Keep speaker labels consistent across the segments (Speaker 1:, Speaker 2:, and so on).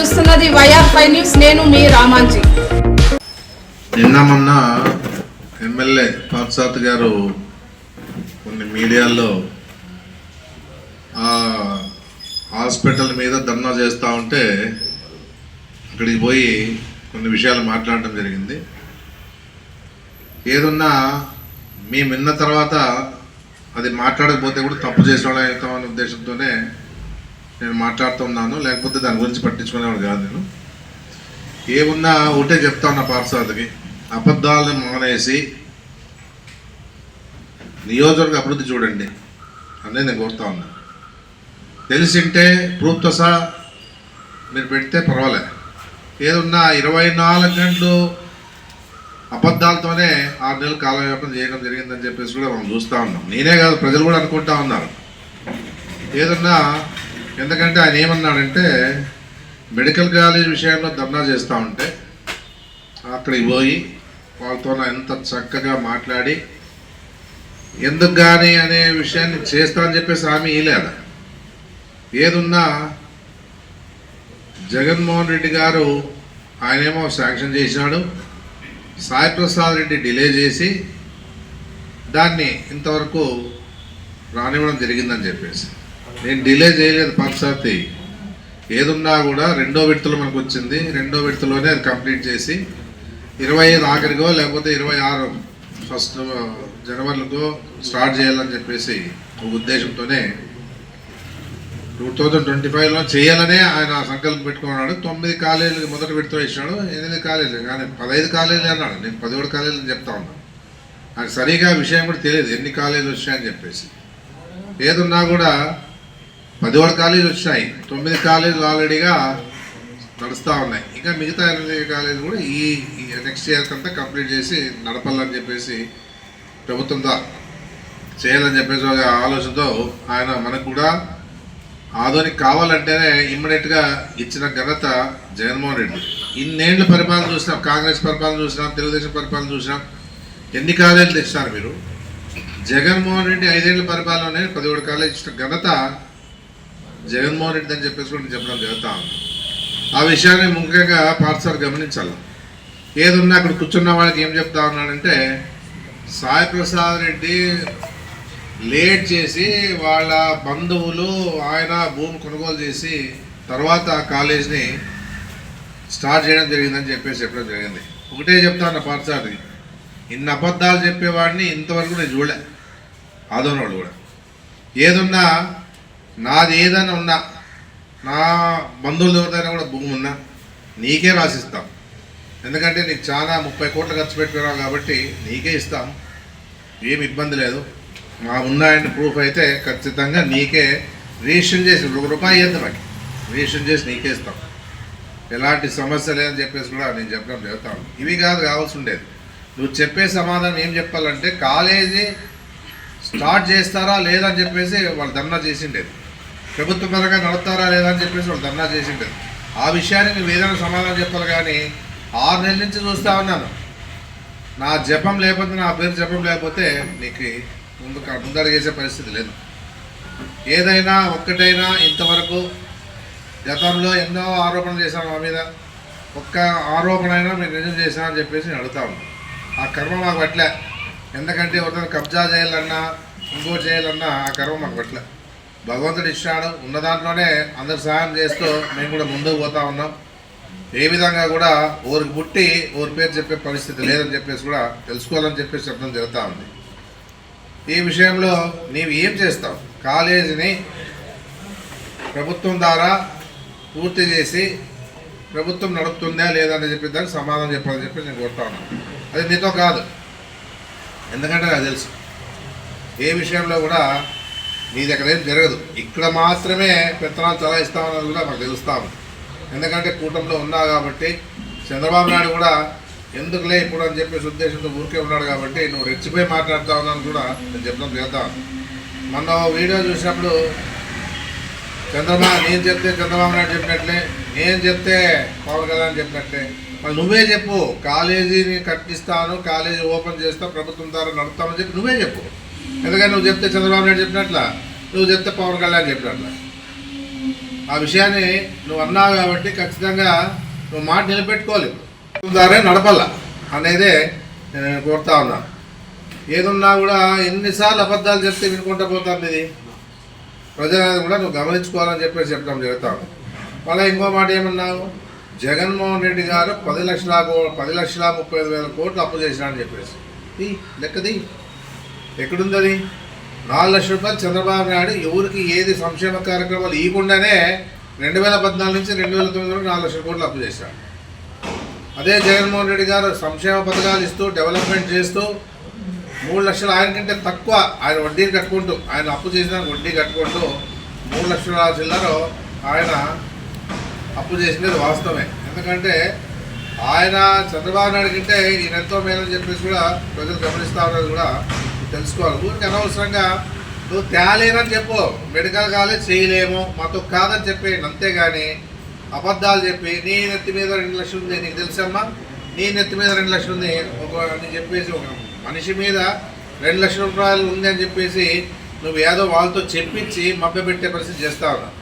Speaker 1: చూస్తున్నది YR five news నేను మీ రామాంజీ.
Speaker 2: నిన్న మొన్న ఎమ్మెల్యే పార్సాత్ గారు కొన్ని మీడియాల్లో ఆ హాస్పిటల్ మీద ధర్నా చేస్తూ ఉంటే అక్కడికి పోయి కొన్ని విషయాలు మాట్లాడటం జరిగింది. ఏదున్నా మేము విన్న తర్వాత అది మాట్లాడకపోతే కూడా తప్పు చేసిన అవుతామనే ఉద్దేశంతోనే నేను మాట్లాడుతున్నాను లేకపోతే దాని గురించి పట్టించుకునేవాడు కాదు నేను. ఏమున్నా ఒకటే చెప్తా ఉన్నా పార్సాద్కి అబద్ధాలను మానేసి నియోజకవర్గ అభివృద్ధి చూడండి అనేది నేను కోరుతా ఉన్నా. తెలిసింటే ప్రూఫ్తో సహా మీరు పెడితే పర్వాలే. ఏదున్నా ఇరవై నాలుగు గంటలు అబద్ధాలతోనే ఆరు నెలలు కాలవ్యాపం చేయడం జరిగిందని చెప్పేసి కూడా మనం చూస్తూ ఉన్నాం. నేనే కాదు ప్రజలు కూడా అనుకుంటా ఉన్నారు. ఏదన్నా ఎందుకంటే ఆయన ఏమన్నాడంటే మెడికల్ కాలేజ్ విషయంలో ధర్నా చేస్తూ ఉంటే అక్కడికి పోయి వాళ్ళతో ఎంత చక్కగా మాట్లాడి ఎందుకు కానీ అనే విషయాన్ని చేస్తా అని చెప్పేసి హామీ ఇలేదా ఏదున్నా జగన్మోహన్ రెడ్డి గారు ఆయనేమో శాంక్షన్ చేసినాడు సాయి ప్రసాద్ రెడ్డి డిలే చేసి దాన్ని ఇంతవరకు రానివ్వడం జరిగిందని చెప్పేసి. నేను డిలే చేయలేదు పర్సాతి ఏదున్నా కూడా రెండో విడతలో మనకు వచ్చింది. రెండో విడతలోనే అది కంప్లీట్ చేసి ఇరవై ఐదు ఆఖరికో లేకపోతే ఇరవై ఆరు ఫస్ట్ జనవరికో స్టార్ట్ చేయాలని చెప్పేసి ఒక ఉద్దేశంతోనే టూ థౌజండ్ ట్వంటీ ఫైవ్లో చేయాలనే ఆయన సంకల్పం పెట్టుకున్నాడు. తొమ్మిది కాలేజీలు మొదటి విడత ఇచ్చినాడు ఎనిమిది కాలేజీలు కానీ పదహైదు కాలేజీలు అన్నాడు. నేను పదిహేడు కాలేజీలు చెప్తా ఉన్నాను నాకు సరిగా విషయం కూడా తెలియదు ఎన్ని కాలేజీలు వచ్చాయని చెప్పేసి. ఏదున్నా కూడా పదిహేడు కాలేజీలు వచ్చినాయి. తొమ్మిది కాలేజీలు ఆల్రెడీగా నడుస్తూ ఉన్నాయి. ఇంకా మిగతా ఎనిమిది కాలేజీలు కూడా ఈ నెక్స్ట్ ఇయర్ కంతా కంప్లీట్ చేసి నడపాలని చెప్పేసి ప్రభుత్వం దా చేయాలని చెప్పేసి ఒక ఆలోచనతో ఆయన మనకు కూడా ఆధునిక కావాలంటేనే ఇమ్మీడియట్గా ఇచ్చిన ఘనత జగన్మోహన్ రెడ్డి. ఇన్నేళ్ళు పరిపాలన చూసినాం కాంగ్రెస్ పరిపాలన చూసినాం తెలుగుదేశం పరిపాలన చూసినాం ఎన్ని కాలేజీలు తెచ్చినారు మీరు? జగన్మోహన్ రెడ్డి ఐదేళ్ళ పరిపాలన పదిహేడు కాలేజీ ఇచ్చిన ఘనత జగన్మోహన్ రెడ్డి అని చెప్పేసి కూడా నేను చెప్పడం జరుగుతూ ఉంది. ఆ విషయాన్ని ముఖ్యంగా పాఠశాల గమనించాలి. ఏదున్నా అక్కడ కూర్చున్న వాళ్ళకి ఏం చెప్తా ఉన్నాడంటే సాయి ప్రసాద్ రెడ్డి లేట్ చేసి వాళ్ళ బంధువులు ఆయన భూమి కొనుగోలు చేసి తర్వాత కాలేజ్ని స్టార్ట్ చేయడం జరిగిందని చెప్పేసి చెప్పడం జరిగింది. ఒకటే చెప్తాను పాఠశాలకి ఇన్ని అబద్ధాలు చెప్పేవాడిని ఇంతవరకు నేను చూడలే. ఆదోనవాడు కూడా. ఏదున్నా నాది ఏదైనా ఉన్నా నా బంధువులు ఎవరిదైనా కూడా భూమి ఉన్నా నీకే రాసిస్తాం ఎందుకంటే నీకు చాలా ముప్పై కోట్లు ఖర్చు పెట్టుకున్నావు కాబట్టి నీకే ఇస్తాం. ఏమి ఇబ్బంది లేదు. మా ఉన్నాయని ప్రూఫ్ అయితే ఖచ్చితంగా నీకే రిజిస్ట్రేషన్ చేసి ఒక రూపాయి ఇవ్వద్దు మాకు రిజిస్ట్రేషన్ చేసి నీకే ఇస్తాం. ఎలాంటి సమస్య లేదని చెప్పేసి కూడా నేను చెప్పడం జరుగుతాను ఇవి కాదు కావాల్సి ఉండేది. నువ్వు చెప్పే సమాధానం ఏం చెప్పాలంటే కాలేజీ స్టార్ట్ చేస్తారా లేదని చెప్పేసి వాళ్ళు ధర్నా చేసిండేది ప్రభుత్వ పరంగా నడుపుతారా లేదా అని చెప్పేసి వాళ్ళు ధర్నా చేసిండేది ఆ విషయానికి నువ్వు ఏదైనా సమాధానం చెప్పాలి కానీ ఆరు నెలల నుంచి చూస్తా ఉన్నాను. నా జపం లేకపోతే నా పేరు జపం లేకపోతే నీకు ముందు ముందడుగేసే పరిస్థితి లేదు. ఏదైనా ఒక్కటైనా ఇంతవరకు గతంలో ఎన్నో ఆరోపణలు చేశాను మా మీద. ఒక్క ఆరోపణ అయినా మీరు నిజం చేసినా అని చెప్పేసి నేను అడుగుతా ఉన్నాను ఆ కర్మ మాకు పట్లే. ఎందుకంటే ఒకరిని కబ్జా చేయాలన్నా ఇంకో చేయాలన్నా ఆ కర్మ మాకు పట్లే. భగవంతుడు ఇచ్చాడు ఉన్న దాంట్లోనే అందరు సహాయం చేస్తూ మేము కూడా ముందుకు పోతా ఉన్నాం. ఏ విధంగా కూడా ఊరికి పుట్టి ఊరి పేరు చెప్పే పరిస్థితి లేదని చెప్పేసి కూడా తెలుసుకోవాలని చెప్పేసి చెప్పడం జరుగుతూ ఉంది. ఈ విషయంలో నీవు ఏం చేస్తావు? కాలేజీని ప్రభుత్వం ద్వారా పూర్తి చేసి ప్రభుత్వం నడుపుతుందా లేదా అని చెప్పి దానికి సమాధానం చెప్పాలని చెప్పి నేను కోరుతా ఉన్నాను. అది నీతో కాదు. ఎందుకంటే నాకు తెలుసు. ఏ విషయంలో కూడా నీది అక్కడ ఏం జరగదు. ఇక్కడ మాత్రమే పెత్తనాలు చలాయిస్తామన్నది కూడా మాకు తెలుస్తాము. ఎందుకంటే కూటమిలో ఉన్నా కాబట్టి చంద్రబాబు నాయుడు కూడా ఎందుకులే ఇప్పుడు అని చెప్పేసి ఉద్దేశంతో ఊరికే ఉన్నాడు కాబట్టి నువ్వు రెచ్చిపోయి మాట్లాడుతా ఉన్నాను కూడా నేను చెప్పడం చేద్దాం మొన్న వీడియో చూసినప్పుడు చంద్రబాబు నేను చెప్తే చంద్రబాబు నాయుడు చెప్పినట్లే నేను చెప్తే పవన్ కళ్యాణ్ చెప్పినట్లే. మరి నువ్వే చెప్పు. కాలేజీని కట్టిస్తాను కాలేజీ ఓపెన్ చేస్తా ప్రభుత్వం ద్వారా నడుపుతామని చెప్పి నువ్వే చెప్పు. ఎందుకంటే నువ్వు చెప్తే చంద్రబాబు నాయుడు చెప్పినట్లా నువ్వు చెప్తే పవన్ కళ్యాణ్ చెప్పినట్లా. ఆ విషయాన్ని నువ్వు అన్నావు కాబట్టి ఖచ్చితంగా నువ్వు మాట నిలబెట్టుకోవాలి దారే నడపాల అనేదే నేను కోరుతా ఉన్నాను ఏదున్నా కూడా ఎన్నిసార్లు అబద్ధాలు చెప్తే వినుకుంటా పోతాను ఇది. ప్రజలను కూడా నువ్వు గమనించుకోవాలని చెప్పేసి చెప్పడం జరుగుతాను మళ్ళీ ఇంకో మాట ఏమన్నావు? జగన్మోహన్ రెడ్డి గారు పది లక్షల పది లక్షల ముప్పై ఐదు వేల కోట్లు అప్పు చేసినాడని చెప్పేసి. లెక్కది ఎక్కడుంది అది నాలుగు లక్షల రూపాయలు చంద్రబాబు నాయుడు ఎవరికి ఏది సంక్షేమ కార్యక్రమాలు ఇవ్వకుండానే రెండు వేల పద్నాలుగు నుంచి రెండు వేల తొమ్మిది వరకు నాలుగు లక్షల కోట్లు అప్పు చేశాడు. అదే జగన్మోహన్ రెడ్డి గారు సంక్షేమ పథకాలు ఇస్తూ డెవలప్మెంట్ చేస్తూ మూడు లక్షలు ఆయన కంటే తక్కువ ఆయన వడ్డీ కట్టుకుంటూ ఆయన అప్పు చేసిన వడ్డీ కట్టుకుంటూ మూడు లక్షల చిల్లరో ఆయన అప్పు చేసినది వాస్తవమే. ఎందుకంటే ఆయన చంద్రబాబు నాయుడు కంటే ఈయన ఎంతో మేలని చెప్పేసి కూడా ప్రజలు గమనిస్తా ఉన్నది కూడా. తెలుసుకోవాలి. ఊరికి అనవసరంగా నువ్వు తేలేనని చెప్పు. మెడికల్ కాలేజ్ చేయలేము. మాతో కాదని చెప్పేయండి అంతేగాని అబద్ధాలు చెప్పి నీ నెత్తి మీద రెండు లక్షలు ఉంది నీకు తెలుసమ్మా? నీ నెత్తి మీద రెండు లక్షలు ఉంది ఒక అని చెప్పేసి ఒక మనిషి మీద రెండు లక్షల రూపాయలు ఉంది అని చెప్పేసి నువ్వు ఏదో వాళ్ళతో చెప్పించి మభ్యపెట్టే పరిస్థితి చేస్తా ఉన్నావు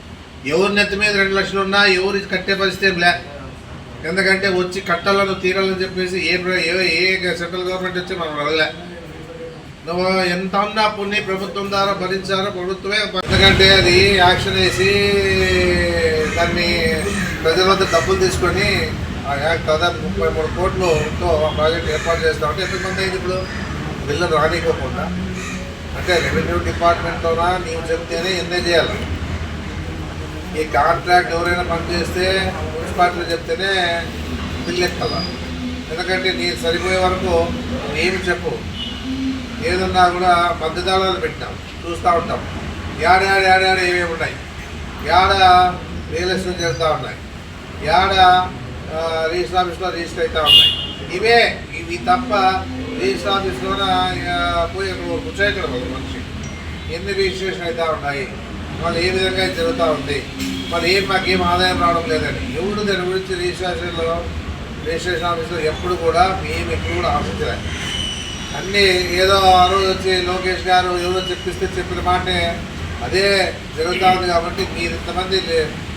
Speaker 2: ఎవరి నెత్తి మీద రెండు లక్షలు ఉన్నా ఎవరు కట్టే పరిస్థితి ఏం లే. ఎందుకంటే వచ్చి కట్టాలను తీరాలని చెప్పేసి ఏ ఏ సెంట్రల్ గవర్నమెంట్ వచ్చి మనం వెళ్ళలే ఎంత ఉన్నా పుణ్య ప్రభుత్వం ద్వారా భరించారో ప్రభుత్వమే ఎందుకంటే అది యాక్షన్ వేసి దాన్ని ప్రజల వద్ద డబ్బులు తీసుకొని ఆ యాక్ట్ దాదాపు ముప్పై మూడు కోట్లతో ఆ ప్రాజెక్ట్ ఏర్పాటు చేస్తా ఉంటే ఎంతమంది అయింది ఇప్పుడు? బిల్లు రానికోకుండా అంటే రెవెన్యూ డిపార్ట్మెంట్లోనా నీవు చెప్తేనే ఎన్నే చేయాలి. ఈ కాంట్రాక్ట్ ఎవరైనా పనిచేస్తే మున్సిపాలిటీలు చెప్తేనే బిల్లు ఎత్తాల. ఎందుకంటే నీ సరిపోయే వరకు ఏమి చెప్పు. ఏదన్నా కూడా మద్దతుదారులు పెట్టినాం. చూస్తూ ఉంటాం. యాడ యాడ యాడ యాడ ఏమేమి ఉన్నాయి? యాడ రియల్ ఎస్టేట్ చేస్తూ ఉన్నాయి. యాడ రిజిస్టర్ ఆఫీస్లో రిజిస్టర్ అవుతూ ఉన్నాయి. ఇవే ఇవి తప్ప రిజిస్టర్ ఆఫీస్లోన పోయి అక్కడ కూర్చోక్కడ మనిషి. ఎన్ని రిజిస్ట్రేషన్ అవుతూ ఉన్నాయి? వాళ్ళు ఏ విధంగా జరుగుతూ ఉంది? మరి ఏం మాకేం ఆదాయం రావడం లేదని. ఎవరు దాని గురించి రిజిస్ట్రేషన్లో రిజిస్ట్రేషన్ ఆఫీస్లో ఎప్పుడు కూడా మేము ఎప్పుడు కూడా ఆశించలేదు అన్నీ ఏదో ఆ రోజు వచ్చి లోకేష్ గారు ఎవరో చెప్పిస్తే చెప్పిన మాటే అదే జరుగుతూ ఉంది కాబట్టి మీరు ఇంతమంది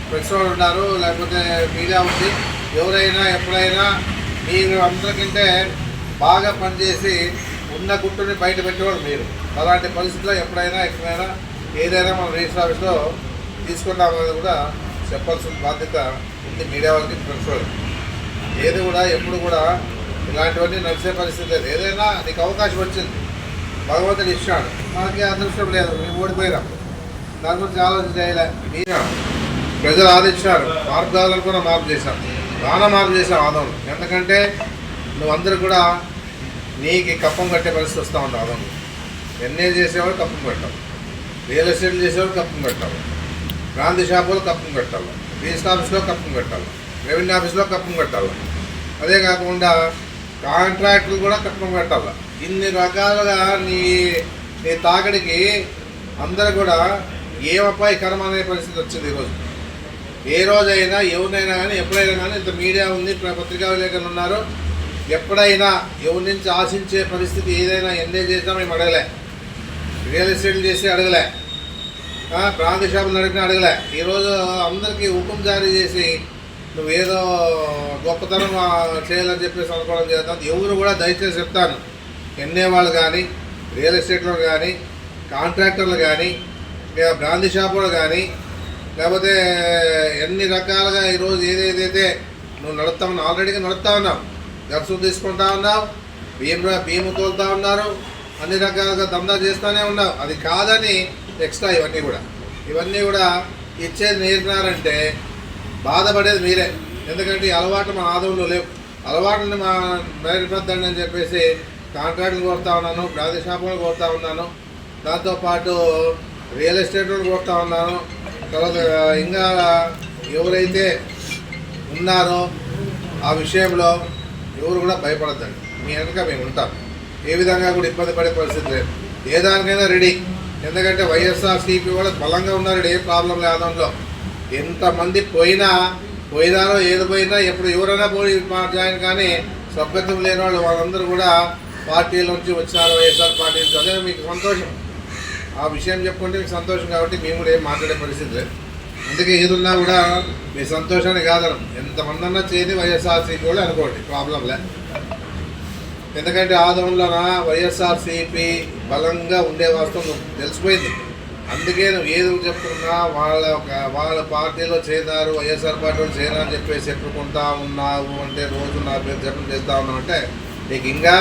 Speaker 2: ప్రెస్ వాళ్ళు ఉన్నారు లేకపోతే మీడియా ఉంది. ఎవరైనా ఎప్పుడైనా మీరు అందరికంటే బాగా పనిచేసి ఉన్న గుట్టుని బయట పెట్టేవాళ్ళు మీరు. అలాంటి పరిస్థితుల్లో ఎప్పుడైనా ఎక్కడైనా ఏదైనా మనం రిజిస్టర్ ఆఫీస్లో తీసుకున్నామనేది కూడా చెప్పాల్సిన బాధ్యత ఉంది మీడియా వాళ్ళకి ప్రెస్ వాళ్ళకి. ఏది కూడా ఎప్పుడు కూడా ఇలాంటివన్నీ నడిచే పరిస్థితి లేదు. ఏదైనా నీకు అవకాశం వచ్చింది భగవంతుడు ఇచ్చాడు మనకి అదృష్టం లేదు మేము ఓడిపోయినాం. దాని గురించి ఆలోచన చేయలే. మీరు? ప్రజలు ఆదించారు మార్పు కూడా మార్పు చేశాం. చాలా మార్పు చేసాం ఆదంలో ఎందుకంటే నువ్వందరూ కూడా నీకు కప్పం కట్టే పరిస్థితి వస్తూ ఉంది ఆదంలో ఎన్ఏ చేసేవాడు కప్పం కట్టాలి రియల్ ఎస్టేట్ చేసేవాడు కప్పం కట్టాలి గాంధీ షాపులో కప్పం కట్టాలి రిజిస్టర్ ఆఫీస్లో కప్పం కట్టాలి రెవెన్యూ ఆఫీస్లో కప్పం కట్టాలి అదే కాకుండా కాంట్రాక్టులు కూడా కట్నం కట్టాలి. ఇన్ని రకాలుగా నీ నీ తాకడికి అందరు కూడా ఏమపాయకరం అనే పరిస్థితి వచ్చింది ఈరోజు ఏ రోజైనా ఎవరినైనా కానీ ఎప్పుడైనా కానీ ఇంత మీడియా ఉంది పత్రికా విలేకరులు ఉన్నారు. ఎప్పుడైనా ఎవరి నుంచి ఆశించే పరిస్థితి ఏదైనా ఎన్నే చేసినా మేము అడగలే. రియల్ ఎస్టేట్ చేసి అడగలే. బ్రాంతి షాపులు నడిపిన అడగలే. ఈరోజు అందరికీ హుకుం జారీ చేసి నువ్వేదో గొప్పతనం చేయాలని చెప్పేసి అనుకోవడం చేద్దాం ఎవరు కూడా దయచేసి చెప్తాను. ఎన్ఏ వాళ్ళు కానీ రియల్ ఎస్టేట్లో కానీ కాంట్రాక్టర్లు కానీ లేదా బ్రాంది షాపులు కానీ లేకపోతే ఎన్ని రకాలుగా ఈరోజు ఏదేదైతే నువ్వు నడుపుతా ఆల్రెడీగా నడుపుతా ఉన్నావు దర్శనం తీసుకుంటా ఉన్నావు బియ్యం బియ్యం తోలుతా ఉన్నారు అన్ని రకాలుగా దందా చేస్తూనే ఉన్నావు. అది కాదని ఎక్స్ట్రా ఇవన్నీ కూడా. ఇవన్నీ కూడా ఇచ్చేది నేర్పినారంటే బాధపడేది మీరే. ఎందుకంటే ఈ అలవాటు మన ఆదంలో లేవు. అలవాటుని మా నేర్పద్దండి అని చెప్పేసి కాంట్రాక్టులు కోరుతా ఉన్నాను ప్రాతిశాపాలు షాపులు కొడతా ఉన్నాను. దాంతోపాటు రియల్ ఎస్టేట్ వాళ్ళు కొడతా ఉన్నాను. తర్వాత ఇంకా ఎవరైతే ఉన్నారో ఆ విషయంలో ఎవరు కూడా భయపడద్దండి. మీ వెనక మేము ఉంటాం. ఏ విధంగా కూడా ఇబ్బంది పడే పరిస్థితి లేదు. ఏ దానికైనా రెడీ. ఎందుకంటే వైఎస్ఆర్ సిపి కూడా బలంగా ఉన్నారు ఏ ప్రాబ్లం లేదు ఎంతమంది పోయినా పోయినారో ఏది పోయినా ఎప్పుడు ఎవరైనా పోయి మా జాయిన్ కానీ సభ్యత్వం లేని వాళ్ళు వాళ్ళందరూ కూడా పార్టీల నుంచి వచ్చినారు వైఎస్ఆర్ పార్టీ నుంచి. అదే మీకు సంతోషం. ఆ విషయం చెప్పుకుంటే మీకు సంతోషం కాబట్టి మేము కూడా ఏం మాట్లాడే పరిస్థితి లేదు. అందుకే ఏదున్నా కూడా మీ సంతోషాన్ని కాదనం. ఎంతమంది అన్నా చేయని వైఎస్ఆర్సీపీ కూడా అనుకోండి ప్రాబ్లంలే ఎందుకంటే ఆదంలోన వైఎస్ఆర్సీపీ బలంగా ఉండే వాస్తవం తెలిసిపోయింది. అందుకే నువ్వు ఏది చెప్తున్నా వాళ్ళ ఒక- వాళ్ళ పార్టీలో చేరారు వైఎస్ఆర్ పార్టీలో చేరా అని చెప్పేసి చెప్పుకుంటా ఉన్నావు అంటే రోజు నా పేరు జపం చేస్తా ఉన్నావు అంటే నీకు ఇంకా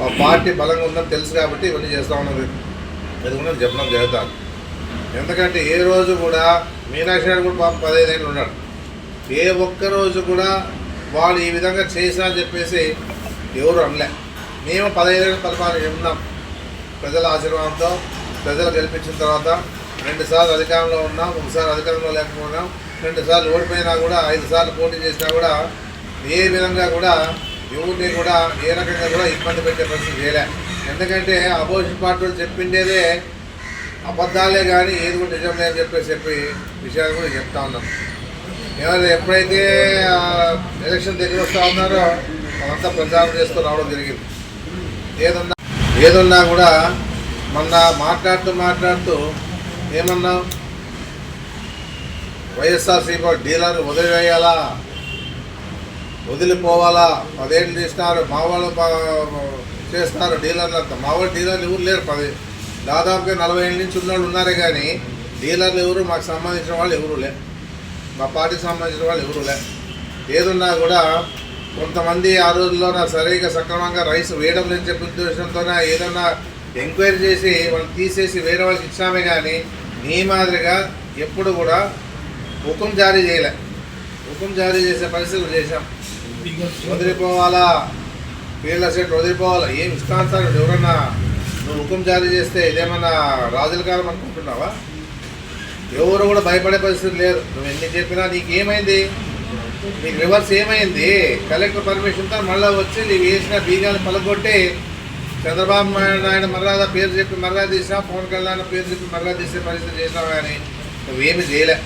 Speaker 2: మా పార్టీ బలంగా ఉందని తెలుసు కాబట్టి ఇవన్నీ చేస్తా ఉన్నది ఇది కూడా చెప్పడం జరుగుతాను ఎందుకంటే ఏ రోజు కూడా మీనాక్షి నాయుడు కూడా పాపం పదహైదేళ్ళు ఉన్నాడు. ఏ ఒక్క రోజు కూడా వాళ్ళు ఈ విధంగా చేసినా అని చెప్పేసి ఎవరు అనలే. మేము పదహైదేళ్ళు పరిపాలన ఉన్నాం. ప్రజల ఆశీర్వాదంతో ప్రజలు గెలిపించిన తర్వాత రెండు సార్లు అధికారంలో ఉన్నాం ఒకసారి అధికారంలో లేకపోయినాం రెండు సార్లు ఓడిపోయినా కూడా ఐదు సార్లు పోటీ చేసినా కూడా ఏ విధంగా కూడా ఎవరిని కూడా ఏ రకంగా కూడా ఇబ్బంది పెట్టే పరిస్థితి చేయలే. ఎందుకంటే అపోజిషన్ పార్టీలు చెప్పిండేదే అబద్ధాలే కానీ ఏది కూడా నిజం లేదని చెప్పేసి చెప్పి విషయాలు కూడా చెప్తా ఉన్నాం. ఎవరు ఎప్పుడైతే ఎలక్షన్ దగ్గర వస్తూ ఉన్నారో అదంతా ప్రచారం చేస్తూ రావడం జరిగింది. ఏదన్నా ఏదున్నా కూడా మొన్న మాట్లాడుతూ మాట్లాడుతూ ఏమన్నావు? వైఎస్ఆర్సీపీ డీలర్ వదిలివేయాలా? వదిలిపోవాలా? పదేళ్ళు తీసినారు మా వాళ్ళు చేస్తున్నారు డీలర్లు అంతా మా వాళ్ళు డీలర్లు ఎవరు లేరు. పది దాదాపుగా నలభై ఏళ్ళ నుంచి ఉన్నవాళ్ళు ఉన్నారే కానీ డీలర్లు ఎవరు? మాకు సంబంధించిన వాళ్ళు ఎవరు లే. మా పార్టీకి సంబంధించిన వాళ్ళు ఎవరు లే. ఏదున్నా కూడా కొంతమంది ఆ రోజుల్లో నా సరిగా సక్రమంగా రైస్ వేయడం లేని చెప్పిన ఉద్దేశంతోనే ఏదన్నా ఎంక్వైరీ చేసి వాళ్ళు తీసేసి వేరే వాళ్ళకి ఇచ్చామే కానీ నీ మాదిరిగా ఎప్పుడు కూడా హుకుం జారీ చేయలే. హుకుం జారీ చేసే పరిస్థితులు చేశాం. వదిలిపోవాలా? వీళ్ళ సెట్ వదిలిపోవాలా? ఏం ఇష్టానుసారం ఎవరన్నా నువ్వు హుకుం జారీ చేస్తే ఇదేమన్నా రాజుల కాలం అనుకుంటున్నావా? ఎవరు కూడా భయపడే పరిస్థితి లేదు. నువ్వు ఎన్ని చెప్పినా నీకు ఏమైంది నీకు రివర్స్ ఏమైంది? కలెక్టర్ పర్మిషన్తో మళ్ళీ వచ్చి నీవు వేసిన బీగాలు పలగొట్టి చంద్రబాబు నాయుడు మర్యాద పేరు చెప్పి మర్యాద తీసినా పవన్ కళ్యాణ్ పేరు చెప్పి మర్యాద తీసే పరిస్థితి చేసినా కానీ నువ్వేమి చేయలే.